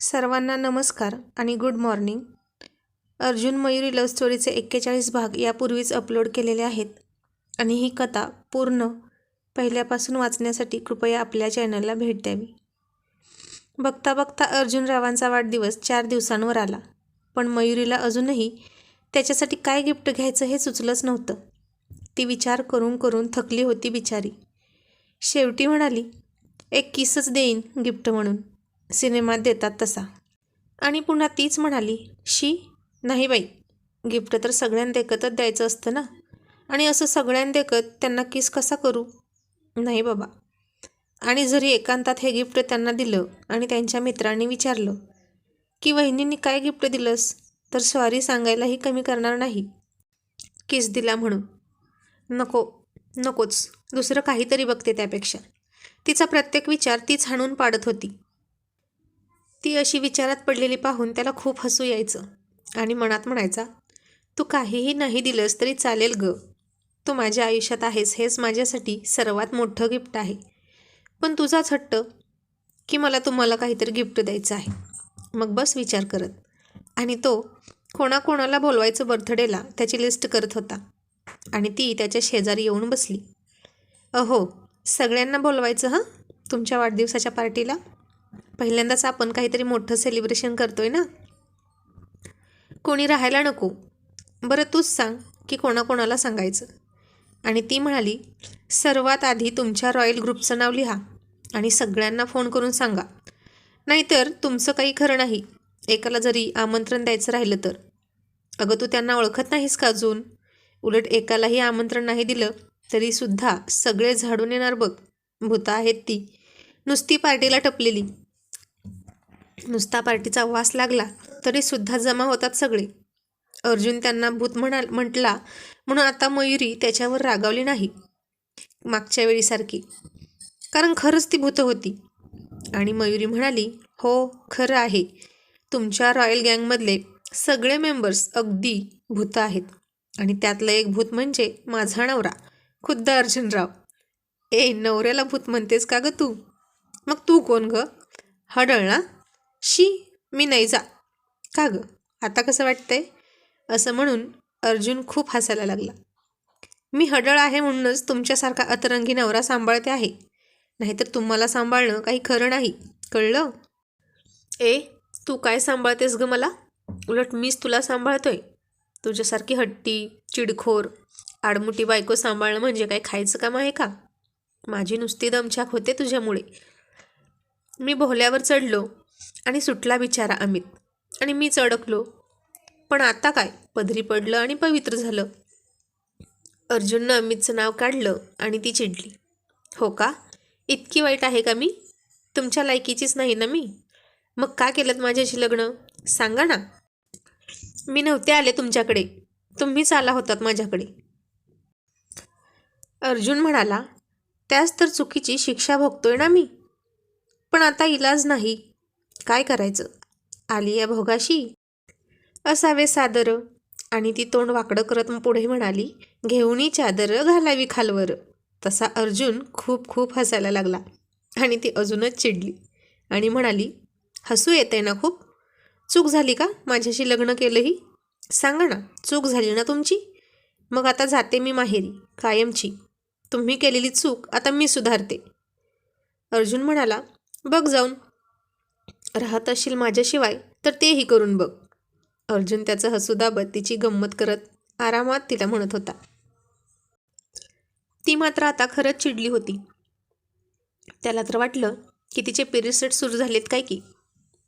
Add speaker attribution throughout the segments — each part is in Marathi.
Speaker 1: सर्वांना नमस्कार आणि good morning. Arjun Mayuri love स्टोरीचे एक्केचाळीस भाग यापूर्वीच अपलोड केलेले आहेत आणि ही कथा पूर्ण पहिल्यापासून वाचण्यासाठी कृपया आपल्या चॅनलला भेट द्यावी बघता बघता अर्जुन रावांचा वाढदिवस चार दिवसांवर आला पण मयुरीला अजूनही त्याच्यासाठी काय गिफ्ट घ्यायचं हे सुचलंच नव्हतं. ती विचार करून करून थकली होती बिचारी. शेवटी म्हणाली एक किसच देईन गिफ्ट म्हणून. सिनेमात देतात तसा. आणि पुन्हा तीच म्हणाली शी नाही बाई गिफ्ट तर सगळ्यांदेखतच द्यायचं असतं ना? आणि असं सगळ्यांदेखत त्यांना किस कसा करू? नाही बाबा. आणि जरी एकांतात हे गिफ्ट त्यांना दिलं आणि त्यांच्या मित्रांनी विचारलं की वहिनींनी काय गिफ्ट दिलंस? तर सॉरी सांगायलाही कमी करणार नाही. किस दिला म्हणून? नको नकोच दुसरं काहीतरी बघते त्यापेक्षा. तिचा प्रत्येक विचार तीच हाणून पाडत होती. ती अशी विचारात पडलेली पाहून त्याला खूप हसू यायचं आणि मनात म्हणायचा तू काहीही नाही दिलंस तरी चालेल ग. तू माझ्या आयुष्यात आहेस हेच माझ्यासाठी सर्वात मोठं गिफ्ट आहे. पण तुझाच हट्ट की मला तुम्हाला काहीतरी गिफ्ट द्यायचं आहे. मग बस विचार करत आणि तो कोणाकोणाला बोलवायचं बर्थडेला त्याची लिस्ट करत होता आणि ती त्याच्या शेजारी येऊन बसली. अहो सगळ्यांना बोलवायचं हां? तुमच्या वाढदिवसाच्या पार्टीला पहिल्यांदाच आपण काहीतरी मोठं सेलिब्रेशन करतोय ना? कोणी राहायला नको. बरं तूच सांग की कोणाकोणाला सांगायचं? आणि ती म्हणाली सर्वात आधी तुमच्या रॉयल ग्रुपचं नाव लिहा आणि सगळ्यांना फोन करून सांगा. नाहीतर तुमचं काही खरं नाही. एकाला जरी आमंत्रण द्यायचं राहिलं तर. अगं तू त्यांना ओळखत नाहीस का अजून? उलट एकालाही आमंत्रण नाही दिलं तरीसुद्धा सगळे झाडून येणार बघ. भूता आहेत ती. नुसती पार्टीला टपलेली. नुसता पार्टीचा वास लागला तरीसुद्धा जमा होतात सगळे. अर्जुन त्यांना भूत म्हणा म्हटला म्हणून आता मयुरी त्याच्यावर रागावली नाही मागच्या वेळीसारखी कारण खरंच ती भूत होती. आणि मयुरी म्हणाली हो खरं आहे. तुमच्या रॉयल गँगमधले सगळे मेंबर्स अगदी भूत आहेत. आणि त्यातलं एक भूत म्हणजे माझा नवरा खुद्द अर्जुनराव. ए नवऱ्याला भूत म्हणतेस का ग तू? मग तू कोण ग? हडळ ना? शी मी नाही जा. का ग? आता कसं वाटतंय? असं म्हणून अर्जुन खूप हसायला लागला. मी हडळ आहे म्हणूनच तुमच्यासारखा अतरंगी नवरा सांभाळते आहे. नाहीतर तुम्हाला सांभाळणं काही खरं नाही. कळलं? ए तू काय सांभाळतेस ग मला? उलट मीच तुला सांभाळतोय. तुझ्यासारखी हट्टी चिडखोर आडमुठी बायको सांभाळणं म्हणजे काय खायचं काम आहे का? माझी नुसती दमछाक होते तुझ्यामुळे. मी भोल्यावर चढलो. आणि सुटला बिचारा अमित. आणि मीच अडकलो पण आता काय? पदरी पडलं आणि पवित्र झालं. अर्जुननं अमितचं नाव काढलं आणि ती चिडली. हो का? इतकी वाईट आहे का मी? तुमच्या लायकीचीच नाही ना मी? मग का केलं माझ्याशी लग्न? सांगा ना. मी नव्हते आले तुमच्याकडे. तुम्हीच आला होतात माझ्याकडे. अर्जुन म्हणाला त्याच तर चुकीची शिक्षा भोगतोय ना मी? पण आता इलाज नाही. काय करायचं? आली या भोगाशी? असावे सादर. आणि ती तोंड वाकडं करत पुढे म्हणाली घेऊनी चादर घालावी खालवर. तसा अर्जुन खूप खूप हसायला लागला. आणि ती अजूनच चिडली. आणि म्हणाली हसू येते ना खूप? चूक झाली का माझ्याशी लग्न केलंही? सांगा ना चूक झाली ना तुमची? मग आता जाते मी माहेरी कायमची. तुम्ही केलेली चूक आता मी सुधारते. अर्जुन म्हणाला बघ जाऊन राहत असशील माझ्याशिवाय तर तेही करून बघ. अर्जुन त्याचं हसू दाबत तिची गंमत करत आरामात तिला म्हणत होता. ती मात्र आता खरंच चिडली होती. त्याला तर वाटलं की तिचे पिरियड सुरू झालेत काय की?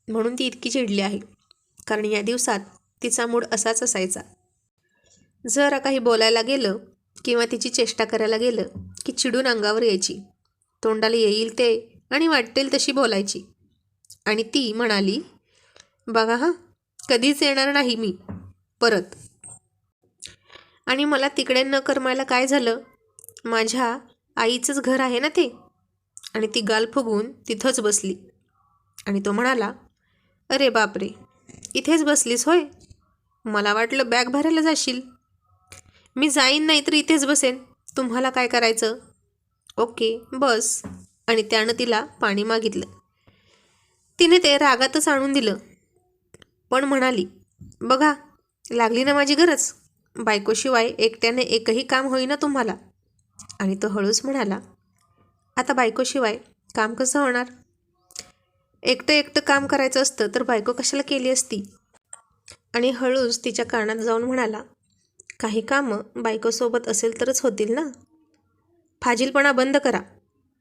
Speaker 1: म्हणून ती इतकी चिडली आहे. कारण या दिवसात तिचा मूड असाच असायचा. जरा काही बोलायला गेलं किंवा तिची चेष्टा करायला गेलं की चिडून अंगावर यायची. तोंडाला येईल ते आणि वाटेल तशी बोलायची. आणि ती म्हणाली बघा हां कधीच येणार नाही मी परत. आणि मला तिकडे न करमायला काय झालं? माझ्या आईचंच घर आहे ना ते? आणि ती गाल फुगून तिथंच बसली. आणि तो म्हणाला अरे बापरे इथेच बसलीस होय? मला वाटलं बॅग भरायला जाशील. मी जाईन नाही तर इथेच बसेन. तुम्हाला काय करायचं? ओके बस. आणि त्यानं तिला पाणी मागितलं. तिने ते रागातच आणून दिलं. पण म्हणाली बघा लागली ना माझी गरज. बायकोशिवाय एकट्याने एकही काम होईना तुम्हाला. आणि तो हळूच म्हणाला आता बायकोशिवाय काम कसं होणार? एकटं एकटं काम करायचं असतं तर बायको कशाला केली असती? आणि हळूच तिच्या कानात जाऊन म्हणाला काही कामं बायकोसोबत असेल तरच होतील ना? फाजीलपणा बंद करा.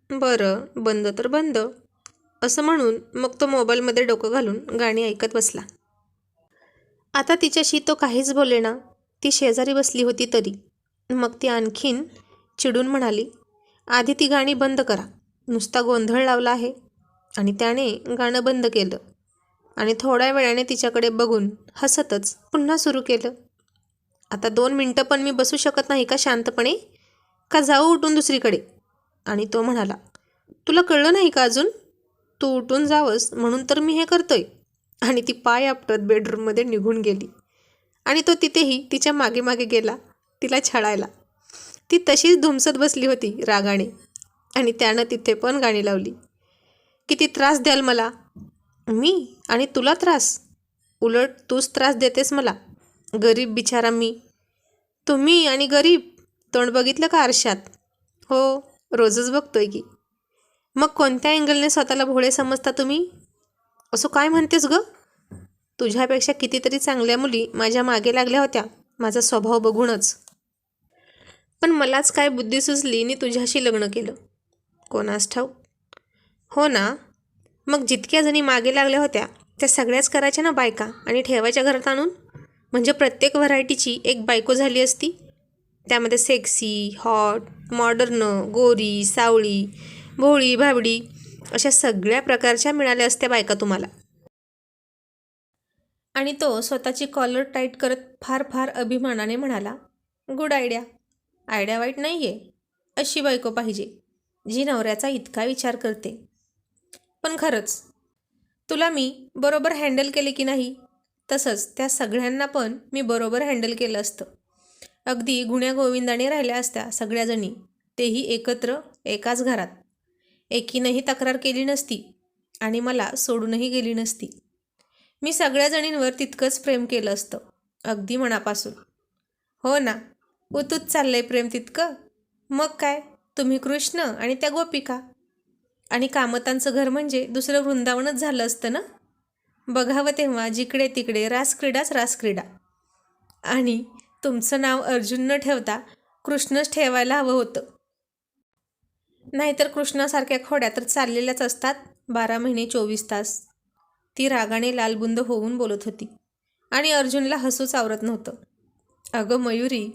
Speaker 1: बरं बंद तर बंद. असं म्हणून मग तो मोबाईलमध्ये डोकं घालून गाणी ऐकत बसला. आता तिच्याशी तो काहीच बोले ना ती शेजारी बसली होती तरी. मग ती आणखीन चिडून म्हणाली आधी ती गाणी बंद करा. नुसता गोंधळ लावला आहे. आणि त्याने गाणं बंद केलं. आणि थोड्या वेळाने तिच्याकडे बघून हसतच पुन्हा सुरू केलं. आता दोन मिनटं पण मी बसू शकत नाही का शांतपणे? का जाऊ उठून दुसरीकडे? आणि तो म्हणाला तुला कळलं नाही का अजून? तू उठून जावंस म्हणून तर मी हे करतोय. आणि ती पाय आपटत बेडरूममध्ये निघून गेली. आणि तो तिथेही तिच्यामागे मागे गेला तिला छळायला. ती तशीच धुमसत बसली होती रागाने. आणि त्यानं तिथे पण गाणी लावली. किती त्रास द्याल मला? मी? आणि तुला त्रास? उलट तूच त्रास देतेस मला. गरीब बिचारा मी. तुम्ही आणि गरीब? तोंड बघितलं का आरशात? हो रोजच बघतोय की. मग कोणत्या अँगलने स्वतःला भोळे समजता तुम्ही? असं काय म्हणतेस ग? तुझ्यापेक्षा कितीतरी चांगल्या मुली माझ्या मागे लागल्या होत्या. माझा स्वभाव बघूनच. पण मलाच काय बुद्धी सुचली मी तुझ्याशी लग्न केलं? कोणास ठाऊक? हो ना. मग जितक्या जणी मागे लागल्या होत्या त्या सगळ्याच करायच्या ना बायका आणि ठेवायच्या घरात आणून? म्हणजे प्रत्येक व्हरायटीची एक बायको झाली असती? त्यामध्ये सेक्सी हॉट मॉडर्न गोरी सावळी भोळी भाबडी अशा सगळ्या प्रकारच्या मिळाल्या असत्या बायका तुम्हाला. आणि तो स्वतःची कॉलर टाईट करत फार फार अभिमानाने म्हणाला गुड आयडिया आयडिया वाईट नाही आहे अशी बायको पाहिजे जी नवऱ्याचा इतका विचार करते. पण खरंच तुला मी बरोबर हँडल केले की नाही? तसंच त्या सगळ्यांना पण मी बरोबर हँडल केलं असतं. अगदी गुण्या गोविंदाने राहिल्या असत्या सगळ्याजणी. तेही एकत्र एकाच घरात. एकीनंही तक्रार केली नसती आणि मला सोडूनही गेली नसती. मी सगळ्या जणींवर तितकंच प्रेम केलं असतं अगदी मनापासून. हो ना उतूच चाललंय प्रेम तितकं? मग काय? तुम्ही कृष्ण आणि त्या गोपिका? आणि कामतांचं घर म्हणजे दुसरं वृंदावनच झालं असतं ना? बघावं तेव्हा जिकडे तिकडे रासक्रीडाच रासक्रीडा. आणि तुमचं नाव अर्जुन न ठेवता कृष्णच ठेवायला हवं होतं. नाहीतर कृष्णासारख्या खोड्या तर चाललेल्याच असतात. बारा महिने चोवीस तास. ती रागाने लालबुंद होऊन बोलत होती. आणि अर्जुनला हसूच आवरत नव्हतं. अगं मयुरी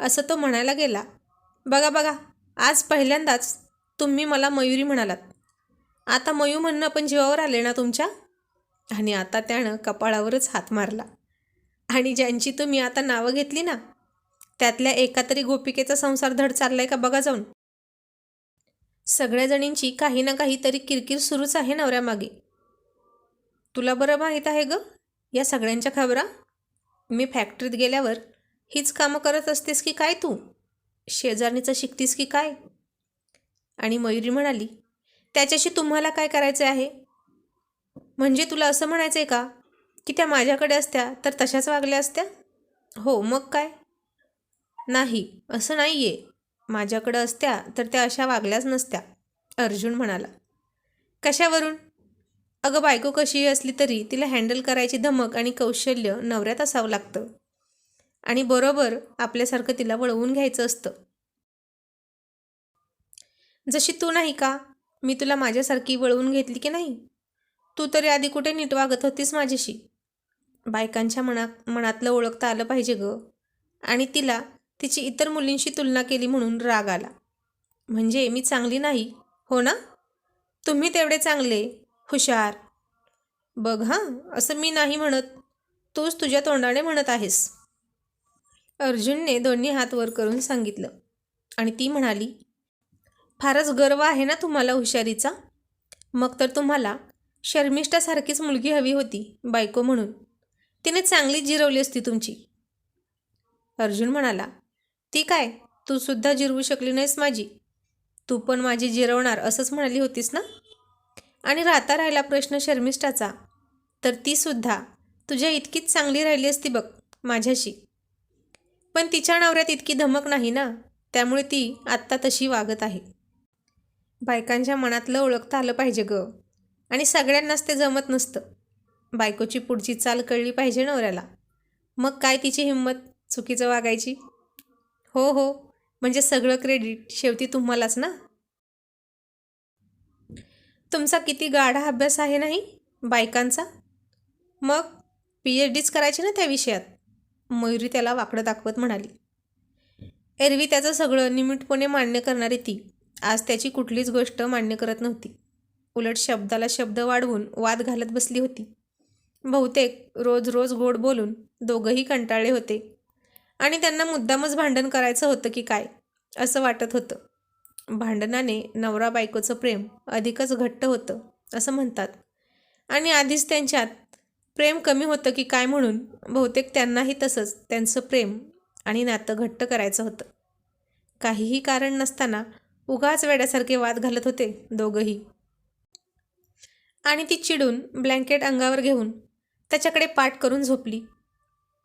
Speaker 1: असं तो म्हणायला गेला. बघा बघा आज पहिल्यांदाच तुम्ही मला मयुरी म्हणालात. आता मयू म्हणणं पण जीवावर आले ना तुमच्या? आणि आता त्यानं कपाळावरच हात मारला. आणि ज्यांची तुम्ही आता नावं घेतली ना त्यातल्या एका तरी गोपिकेचा संसार धड चाललाय का बघा जाऊन. सगळ्या जणींची काही ना काहीतरी किरकिर सुरूच आहे नवऱ्यामागे. तुला बरं माहीत आहे ग या सगळ्यांच्या खबरा? मी फॅक्टरीत गेल्यावर हीच कामं करत असतेस की काय तू? शेजारणीचं शिकतीस की काय? आणि मयुरी म्हणाली त्याच्याशी तुम्हाला काय करायचं आहे? म्हणजे तुला असं म्हणायचं आहे का की त्या माझ्याकडे असत्या तर तशाच वागल्या असत्या? हो मग काय? नाही असं नाही आहे माझ्याकडं असत्या तर त्या अशा वागल्याच नसत्या अर्जुन म्हणाला. कशावरून? अगं बायको कशीही असली तरी तिला हँडल करायची धमक आणि कौशल्य नवऱ्यात असावं लागतं. आणि बरोबर आपल्यासारखं तिला वळवून घ्यायचं असतं. जशी तू नाही का? मी तुला माझ्यासारखी वळवून घेतली की नाही? तू तरी आधी कुठे नीट वागत होतीस माझ्याशी? बायकांच्या मनात मनातलं ओळखता आलं पाहिजे ग. आणि तिला तिची इतर मुलींशी तुलना केली म्हणून राग आला. म्हणजे मी चांगली नाही हो ना? तुम्ही तेवढे चांगले हुशार. बघ हां असं मी नाही म्हणत. तूच तुझ्या तोंडाने म्हणत आहेस. अर्जुनने दोन्ही हात वर करून सांगितलं. आणि ती म्हणाली फारच गर्व आहे ना तुम्हाला हुशारीचा? मग तर तुम्हाला शर्मिष्ठासारखीच मुलगी हवी होती बायको म्हणून. तिने चांगलीच जिरवली असती तुमची. अर्जुन म्हणाला ती काय? तू सुद्धा जिरवू शकली नाहीस माझी. तू पण माझी जिरवणार असंच म्हणाली होतीस ना? आणि राहता राहिला प्रश्न शर्मिष्ठाचा. तर ती सुद्धा. तुझ्या इतकीच चांगली राहिली असती बघ माझ्याशी. पण तिच्या नवऱ्यात इतकी धमक नाही ना? त्यामुळे ती आत्ता तशी वागत आहे. बायकांच्या मनातलं ओळखता आलं पाहिजे ग. आणि सगळ्यांनाच ते जमत नसतं. बायकोची पुढची चाल कळली पाहिजे नवऱ्याला. मग काय तिची हिंमत? चुकीचं वागायची? हो हो. म्हणजे सगळं क्रेडिट शेवटी तुम्हालाच ना? तुमचा किती गाढा अभ्यास आहे नाही? बायकांचा? मग पी एच डीच करायची ना त्या विषयात? मयुरी त्याला वाकडं दाखवत म्हणाली. एरवी त्याचं सगळं निमिटपणे मान्य करणारी ती. आज त्याची कुठलीच गोष्ट मान्य करत नव्हती. उलट शब्दाला शब्द वाढवून वाद घालत बसली होती. बहुतेक रोज रोज गोड बोलून दोघंही कंटाळले होते. आणि त्यांना मुद्दामच भांडण करायचं होतं की काय असं वाटत होतं. भांडणाने नवरा बायकोचं प्रेम अधिकच घट्ट होतं असं म्हणतात. आणि आधीच त्यांच्यात प्रेम कमी होतं की काय म्हणून बहुतेक त्यांनाही तसंच त्यांचं प्रेम आणि नातं घट्ट करायचं होतं. काहीही कारण नसताना उगाच वेड्यासारखे वाद घालत होते दोघंही. आणि ती चिडून ब्लँकेट अंगावर घेऊन त्याच्याकडे पाठ करून झोपली.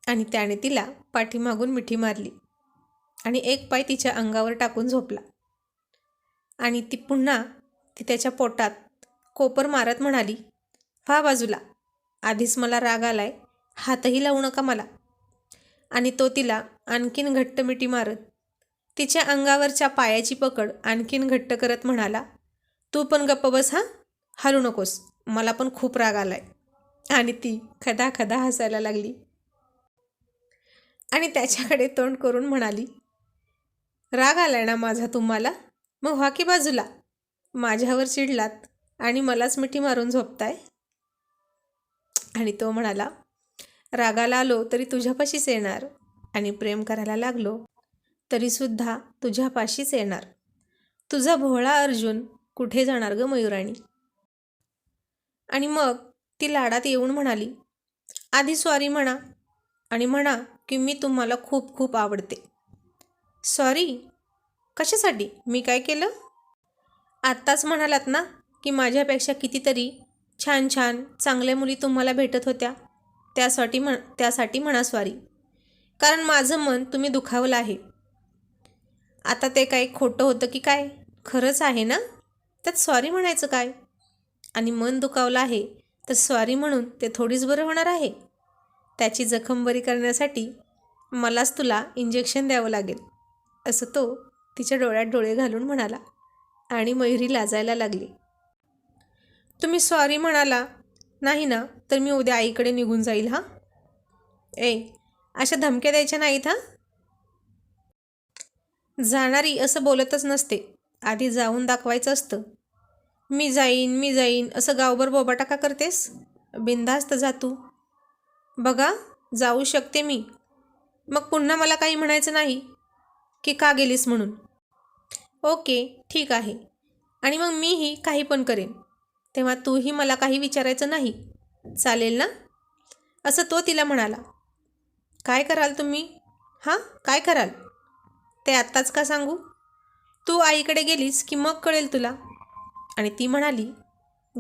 Speaker 1: आणि त्याने तिला पाठीमागून मिठी मारली आणि एक पाय तिच्या अंगावर टाकून झोपला. आणि ती पुन्हा ती त्याच्या पोटात कोपर मारत म्हणाली व्हा बाजूला आधीच मला राग आलाय हातही लावू नका मला. आणि तो तिला आणखीन घट्ट मिठी मारत तिच्या अंगावरच्या पायाची पकड आणखीन घट्ट करत म्हणाला तू पण गप्प बस हां? हलू नकोस मला पण खूप राग आलाय. आणि ती खदा खदा हसायला लागली. आणि त्याच्याकडे तोंड करून म्हणाली राग आलाय ना माझा तुम्हाला? मग व्हा की बाजूला. माझ्यावर चिडलात आणि मलाच मिठी मारून झोपताय. आणि तो म्हणाला रागाला आलो तरी तुझ्यापाशीच येणार आणि प्रेम करायला लागलो तरीसुद्धा तुझ्यापाशीच येणार. तुझा भोळा अर्जुन कुठे जाणार ग मयुराणी? आणि मग ती लाडात येऊन म्हणाली आधी सॉरी म्हणा आणि म्हणा की मी तुम्हाला खूप खूप आवडते. सॉरी कशासाठी? मी काय केलं? आत्ताच म्हणालात ना की माझ्यापेक्षा कितीतरी छान छान चांगल्या मुली तुम्हाला भेटत होत्या. त्यासाठी म्हण त्यासाठी म्हणा सॉरी कारण माझं मन तुम्ही दुखावलं आहे. आता ते काही खोटं होतं की काय? खरंच आहे ना? त्यात सॉरी म्हणायचं काय? आणि मन दुखावलं आहे तर सॉरी म्हणून ते थोडीच बरं होणार आहे. त्याची जखम बरी करण्यासाठी मलाच तुला इंजेक्शन द्यावं लागेल. असं तो तिच्या डोळ्यात डोळे घालून म्हणाला आणि मयुरी लाजायला लागली. तुम्ही सॉरी म्हणाला. नाही ना तर मी उद्या आईकडे निघून जाईल हां? ए अशा धमक्या द्यायच्या नाहीत हां? जाणारी असं बोलतच नसते. आधी जाऊन दाखवायचं असतं. मी जाईन मी जाईन असं गावभर बोबाटा का करतेस? बिंदास्त जा तू. बघा जाऊ शकते मी. मग पुन्हा मला काही म्हणायचं नाही? की का गेलीस म्हणून? ओके ठीक आहे. आणि मग मीही काही पण करेन. तेव्हा तूही मला काही विचारायचं नाही. चालेल ना? असं तो तिला म्हणाला. काय कराल तुम्ही? हां काय कराल? ते आत्ताच का सांगू? तू आईकडे गेलीस की मग कळेल तुला? आणि ती म्हणाली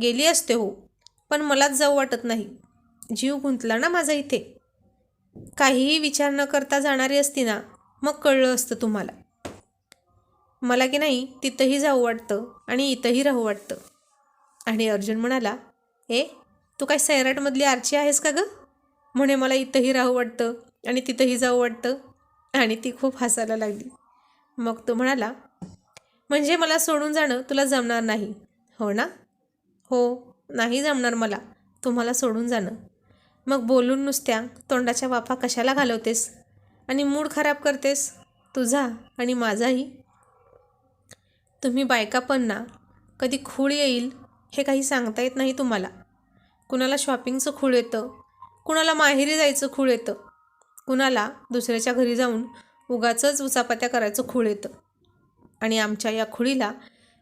Speaker 1: गेली असते हो पण मलाच जाऊ वाटत नाही. जीव गुंतला ना माझा इथे. काहीही विचार न करता जाणारी असती ना मग कळलं असतं तुम्हाला. मला की नाही तिथंही जाऊ वाटतं आणि इथंही राहू वाटतं. आणि अर्जुन म्हणाला ए तू काय सैराटमधली आरची आहेस का गं? म्हणे मला इथंही राहू वाटतं आणि तिथंही जाऊ वाटतं. आणि ती खूप हसायला लागली. मग तो म्हणाला म्हणजे मला सोडून जाणं तुला जमणार नाही हो ना? हो नाही जमणार मला तुम्हाला सोडून जाणं. मग बोलून नुसत्या तोंडाच्या वाफा कशाला घालवतेस? आणि मूड खराब करतेस? तुझा आणि माझाही? तुम्ही बायकापणना कधी खूळ येईल हे काही सांगता येत नाही तुम्हाला. कुणाला शॉपिंगचं खूळ येतं कुणाला माहेरी जायचं खूळ येतं कुणाला दुसऱ्याच्या घरी जाऊन उगाचंच उचापात्या करायचं खूळ येतं. आणि आमच्या या खुळीला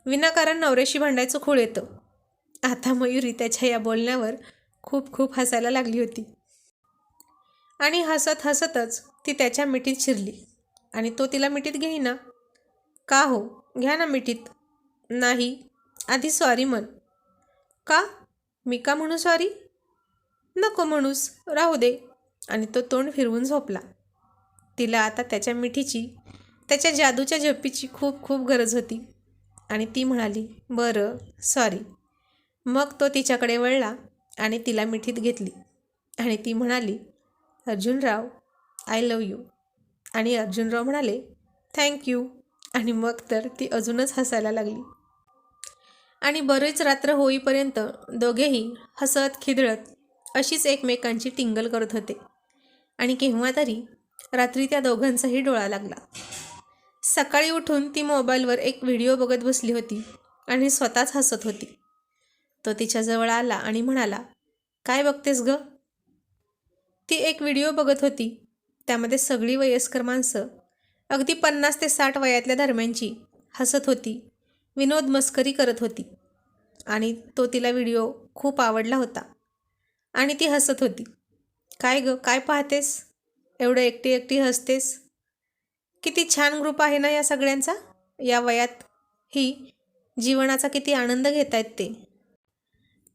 Speaker 1: विनाकारण नवऱ्याशी भांडायचं खूळ येतं. आता मयुरी त्याच्या या बोलण्यावर खूप खूप हसायला लागली होती. आणि हसत हसतच ती त्याच्या मिठीत शिरली. आणि तो तिला मिठीत घेईना. का हो? घ्या ना मिठीत. नाही. आधी सॉरी म्हण. का? मी का म्हणू सॉरी नको म्हणूस. राहू दे. आणि तो तोंड फिरवून झोपला. तिला आता त्याच्या मिठीची त्याच्या जादूच्या झप्पीची खूप खूप गरज होती. आणि ती म्हणाली बरं सॉरी मग तो तिच्याकडे वळला. आणि तिला मिठीत घेतली. आणि ती म्हणाली अर्जुनराव आय लव यू आणि अर्जुनराव म्हणाले थँक्यू आणि मग तर ती अजूनच हसायला लागली. आणि बरेच रात्र होईपर्यंत दोघेही हसत खिदळत अशीच एकमेकांची टिंगल करत होते. आणि केव्हा तरी रात्री त्या दोघांचाही डोळा लागला. सकाळी उठून ती मोबाईलवर एक व्हिडिओ बघत बसली होती आणि स्वतःच हसत होती. तो तिच्याजवळ आला आणि म्हणाला काय बघतेस ग? ती एक व्हिडिओ बघत होती. त्यामध्ये सगळी वयस्कर माणसं अगदी पन्नास ते साठ वयातल्या दरम्यानची हसत होती विनोद मस्करी करत होती. आणि तो तिला व्हिडिओ खूप आवडला होता. आणि ती हसत होती. काय ग काय पाहतेस? एवढं एकटी एकटी हसतेस? किती छान ग्रुप आहे ना या सगळ्यांचा? या वयात ही जीवनाचा किती आनंद घेत आहेत ते.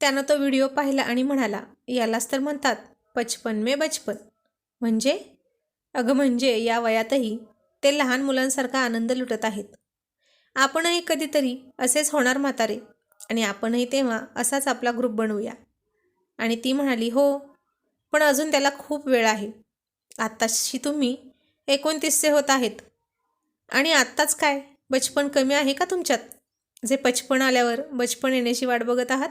Speaker 1: त्यानं तो व्हिडिओ पाहिला आणि म्हणाला यालाच तर म्हणतात बचपन मे बचपन. म्हणजे? अगं म्हणजे या वयातही ते लहान मुलांसारखा आनंद लुटत आहेत. आपणही कधीतरी असेच होणार म्हातारे आणि आपणही तेव्हा असाच आपला ग्रुप बनवूया. आणि ती म्हणाली हो पण अजून त्याला खूप वेळ आहे. आत्ताशी तुम्ही एकोणतीसचे होत आहेत. आणि आत्ताच काय? बचपन कमी आहे का तुमच्यात? जे बचपन आल्यावर बचपन येण्याची वाट बघत आहात?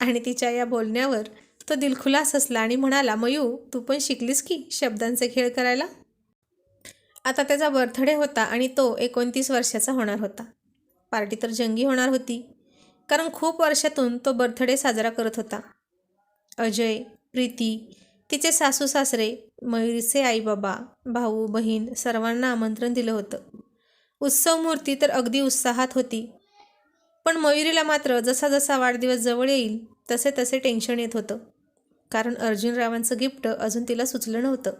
Speaker 1: आणि तिच्या या बोलण्यावर तो दिलखुलास हसला आणि म्हणाला मयू तू पण शिकलीस की शब्दांचे खेळ करायला? आता त्याचा बर्थडे होता आणि तो एकोणतीस वर्षाचा होणार होता. पार्टी तर जंगी होणार होती. कारण खूप वर्षातून तो बर्थडे साजरा करत होता. अजय प्रीती तिचे सासू सासरे मयुरीचे आईबाबा भाऊ बहीण सर्वांना आमंत्रण दिलं होतं. उत्सव मूर्ती तर अगदी उत्साहात होती. पण मयुरीला मात्र जसा जसा वाढदिवस जवळ येईल तसे तसे टेन्शन येत होतं. कारण अर्जुनरावांचं गिफ्ट अजून तिला सुचलं नव्हतं.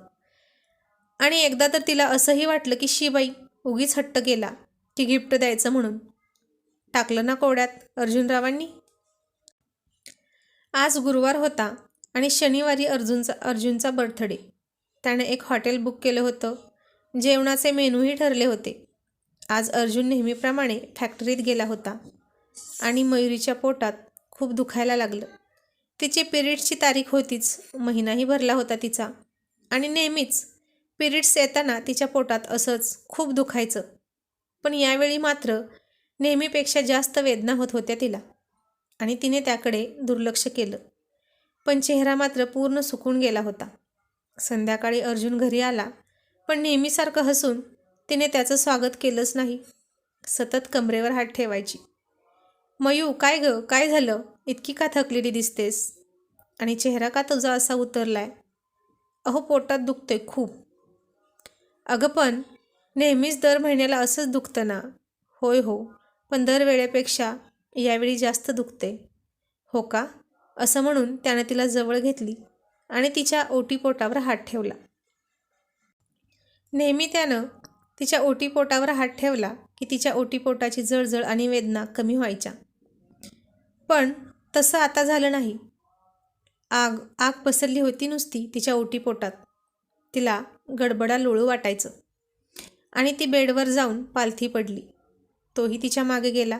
Speaker 1: आणि एकदा तर तिला असंही वाटलं की शिबाई उगीच हट्ट केला की गिफ्ट द्यायचं म्हणून. टाकलं ना कोड्यात अर्जुनरावांनी? आज गुरुवार होता आणि शनिवारी अर्जुनचा अर्जुनचा बर्थडे. त्याने एक हॉटेल बुक केलं होतं. जेवणाचे मेनूही ठरले होते. आज अर्जुन नेहमीप्रमाणे फॅक्टरीत गेला होता. आणि मयुरीच्या पोटात खूप दुखायला लागलं. तिची पिरियड्सची तारीख होतीच महिनाही भरला होता तिचा. आणि नेहमीच पिरियड्स येताना तिच्या पोटात असंच खूप दुखायचं. पण यावेळी मात्र नेहमीपेक्षा जास्त वेदना होत होत्या तिला. आणि तिने त्याकडे दुर्लक्ष केलं. पण चेहरा मात्र पूर्ण सुकून गेला होता. संध्याकाळी अर्जुन घरी आला पण नेहमीसारखं हसून तिने त्याचं स्वागत केलंच नाही. सतत कमरेवर हात ठेवायची. मयू काय ग? काय झालं? इतकी का थकलेली दिसतेस? आणि चेहरा का तुझा असा उतरलाय? अहो पोटात दुखतंय खूप. अगं पण नेहमीच दर महिन्याला असंच दुखतं ना? होय हो पण दर वेळेपेक्षा यावेळी जास्त दुखते हो का? असं म्हणून त्यानं तिला जवळ घेतली आणि तिच्या ओटीपोटावर हात ठेवला. नेहमी त्यानं तिच्या ओटीपोटावर हात ठेवला की तिच्या ओटीपोटाची जळजळ आणि वेदना कमी व्हायच्या. पण तसं आता झालं नाही. आग आग पसरली होती नुसती तिच्या ओटीपोटात तिला गडबडा लोळू वाटायचं. आणि ती बेडवर जाऊन पालथी पडली. तोही तिच्यामागे गेला.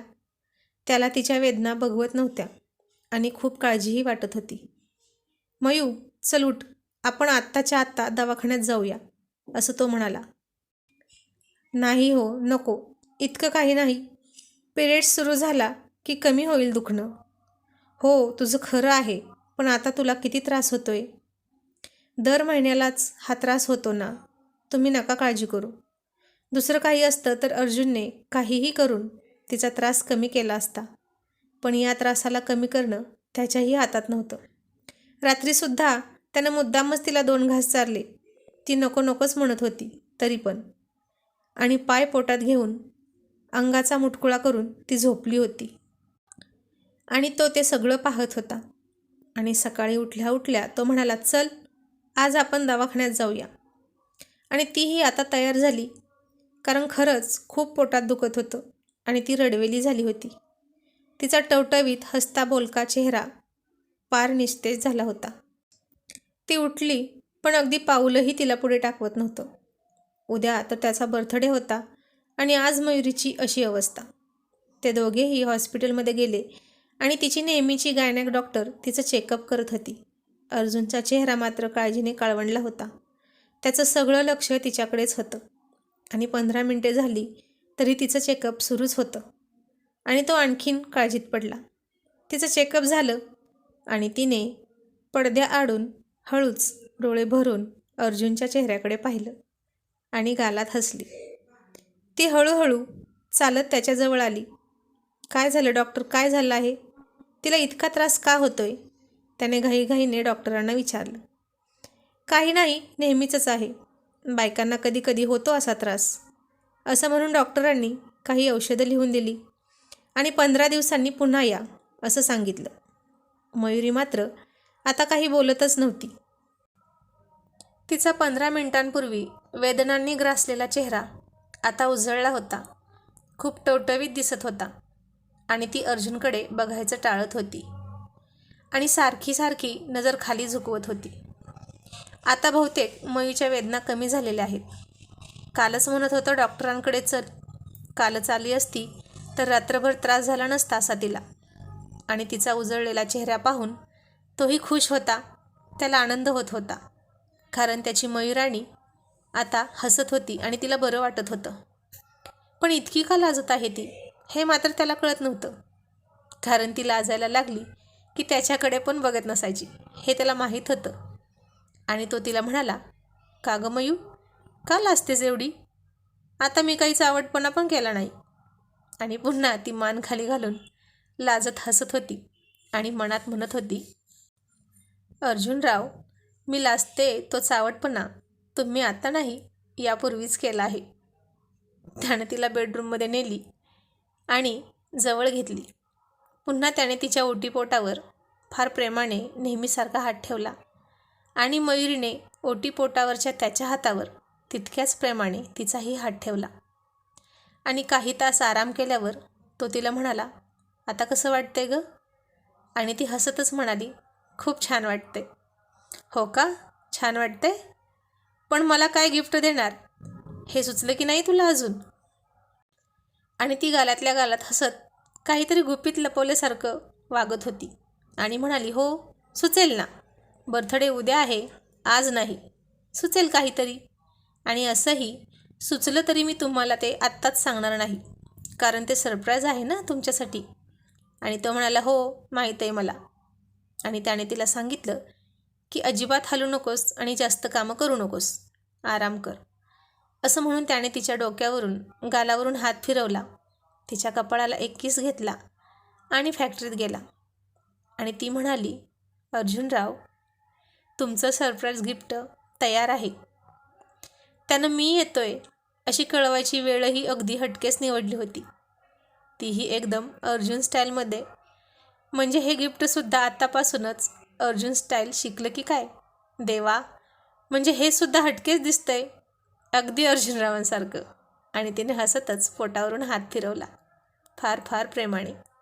Speaker 1: त्याला तिच्या वेदना बघवत नव्हत्या आणि खूप काळजीही वाटत होती. मयू चल उठ. आपण आत्ताच्या आत्ता दवाखान्यात जाऊया असं तो म्हणाला. नाही हो नको. इतकं काही नाही. पिरियड्स सुरू झाला. की कमी होईल दुखणं. हो तुझं खरं आहे पण आता तुला किती त्रास होतोय? दर महिन्यालाच हा त्रास होतो ना. तुम्ही नका काळजी करू. दुसरं काही असतं तर अर्जुनने काहीही करून तिचा त्रास कमी केला असता. पण या त्रासाला कमी करणं त्याच्याही हातात नव्हतं. रात्रीसुद्धा त्यानं मुद्दामच तिला दोन घास चारले. ती नको नकोच म्हणत होती तरी पण. आणि पाय पोटात घेऊन अंगाचा मुटकुळा करून ती झोपली होती. आणि तो ते सगळं पाहत होता. आणि सकाळी उठल्या उठल्या तो म्हणाला चल आज आपण दवाखान्यात जाऊया. आणि तीही आता तयार झाली. कारण खरंच खूप पोटात दुखत होतं आणि ती रडवेली झाली होती. तिचा टवटवीत हसता बोलका चेहरा पार निस्तेज झाला होता. ती उठली पण अगदी पाऊलही तिला पुढे टाकवत नव्हतं. उद्या तर त्याचा बर्थडे होता आणि आज मयुरीची अशी अवस्था. ते दोघेही हॉस्पिटलमध्ये गेले आणि तिची नेहमीची गायनॅक डॉक्टर तिचं चेकअप करत होती. अर्जुनचा चेहरा मात्र काळजीने काळवंडला होता. त्याचं सगळं लक्ष तिच्याकडेच होतं. आणि पंधरा मिनटे झाली तरी तिचं चेकअप सुरूच होतं. आणि तो आणखीन काळजीत पडला. तिचं चेकअप झालं आणि तिने पडद्या आडून हळूच डोळे भरून अर्जुनच्या चेहऱ्याकडे पाहिलं आणि गालात हसली. ती हळूहळू चालत त्याच्याजवळ आली. काय झालं डॉक्टर? काय झालं आहे? तिला इतका त्रास का होतोय? त्याने घाईघाईने डॉक्टरांना विचारलं. काही नाही नेहमीचंच आहे. बायकांना कधी कधी होतो असा त्रास. असं म्हणून डॉक्टरांनी काही औषधं लिहून दिली. आणि पंधरा दिवसांनी पुन्हा या असं सांगितलं. मयुरी मात्र आता काही बोलतच नव्हती. तिचा पंधरा मिनिटांपूर्वी वेदनांनी ग्रासलेला चेहरा आता उजळला होता. खूप टवटवीत दिसत होता. आणि ती अर्जुनकडे बघायचं टाळत होती. आणि सारखी सारखी नजर खाली झुकवत होती. आता बहुतेक मयूच्या वेदना कमी झालेल्या आहेत. कालच म्हणत होतं डॉक्टरांकडे चल कालच आली असती तर रात्रभर त्रास झाला नसता असा तिला आणि तिचा उजळलेला चेहरा पाहून तोही खुश होता. त्याला आनंद होत होता. कारण त्याची मयुराणी आता हसत होती आणि तिला बरं वाटत होतं. पण इतकी का लाजत आहे ती? हे मात्र त्याला कळत नव्हतं. कारण ती लाजायला लागली की त्याच्याकडे पण बघत नसायची. हे त्याला माहीत होतं. आणि तो तिला म्हणाला का गं मयू? का लाजतेस एवढी? आता मी काही चावटपणा पण केला नाही. आणि पुन्हा ती मान खाली घालून लाजत हसत होती आणि मनात म्हणत होती अर्जुनराव मी लाजते तो चावटपणा तुम्ही आता नाही यापूर्वीच केला आहे. त्यानं तिला बेडरूममध्ये नेली आणि जवळ घेतली. पुन्हा त्याने तिच्या ओटीपोटावर फार प्रेमाने नेहमीसारखा हात ठेवला आणि मयुरीने ओटीपोटावरच्या त्याच्या हातावर तितक्याच प्रेमाने तिचाही हात ठेवला. आणि काही तास आराम केल्यावर तो तिला म्हणाला आता कसं वाटतंय गं? आणि ती हसतच म्हणाली खूप छान वाटते हो का? छान वाटते पण मला काय गिफ्ट देणार? हे सुचलं की नाही तुला अजून? आणि ती गालातल्या गालात हसत काहीतरी गुपित लपवल्यासारखं वागत होती. आणि म्हणाली हो सुचेल ना. बर्थडे उद्या आहे आज नाही. सुचेल काहीतरी. आणि असंही सुचलं तरी मी तुम्हाला ते आत्ताच सांगणार नाही. कारण ते सरप्राईज आहे ना तुमच्यासाठी. आणि तो म्हणाला हो माहीत आहे मला. आणि त्याने तिला सांगितलं की अजिबात हलू नकोस आणि जास्त कामं करू नकोस. आराम कर. असं म्हणून त्याने तिच्या डोक्यावरून गालावरून हात फिरवला. तिच्या कपाळाला एक किस घेतला आणि फॅक्टरीत गेला. आणि ती म्हणाली अर्जुनराव तुमचं सरप्राईज गिफ्ट तयार आहे. त्यानं मी येतोय अशी कळवायची वेळही अगदी हटकेच निवडली होती. तीही एकदम अर्जुन स्टाईलमध्ये. म्हणजे हे गिफ्टसुद्धा आत्तापासूनच अर्जुन स्टाईल शिकलं की काय? देवा म्हणजे हे सुद्धा हटकेच दिसतंय. अगदी अर्जुनरावांसारखं. आणि तिने हसतच पोटावरून हात फिरवला. फार फार प्रेमाने.